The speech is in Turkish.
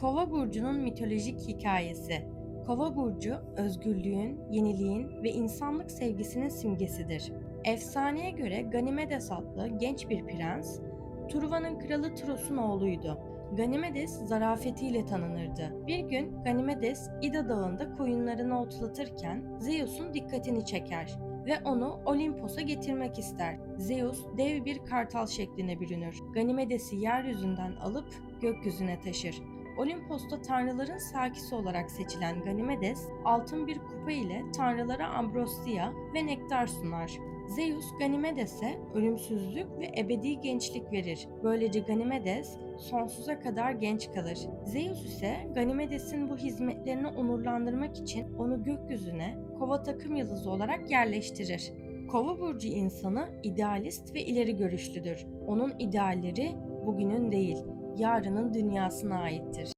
Kova burcunun mitolojik hikayesi. Kova burcu özgürlüğün, yeniliğin ve insanlık sevgisinin simgesidir. Efsaneye göre Ganimedes adlı genç bir prens, Truva'nın kralı Tros'un oğluydu. Ganimedes zarafetiyle tanınırdı. Bir gün Ganimedes İda Dağı'nda koyunlarını otlatırken Zeus'un dikkatini çeker ve onu Olimpos'a getirmek ister. Zeus dev bir kartal şekline bürünür. Ganimedes'i yeryüzünden alıp gökyüzüne taşır. Olimpos'ta tanrıların sakisi olarak seçilen Ganimedes, altın bir kupa ile tanrılara ambrosiya ve nektar sunar. Zeus Ganimedes'e ölümsüzlük ve ebedi gençlik verir. Böylece Ganimedes sonsuza kadar genç kalır. Zeus ise Ganimedes'in bu hizmetlerini onurlandırmak için onu gökyüzüne kova takım yıldızı olarak yerleştirir. Kova burcu insanı idealist ve ileri görüşlüdür. Onun idealleri bugünün değil, yarının dünyasına aittir.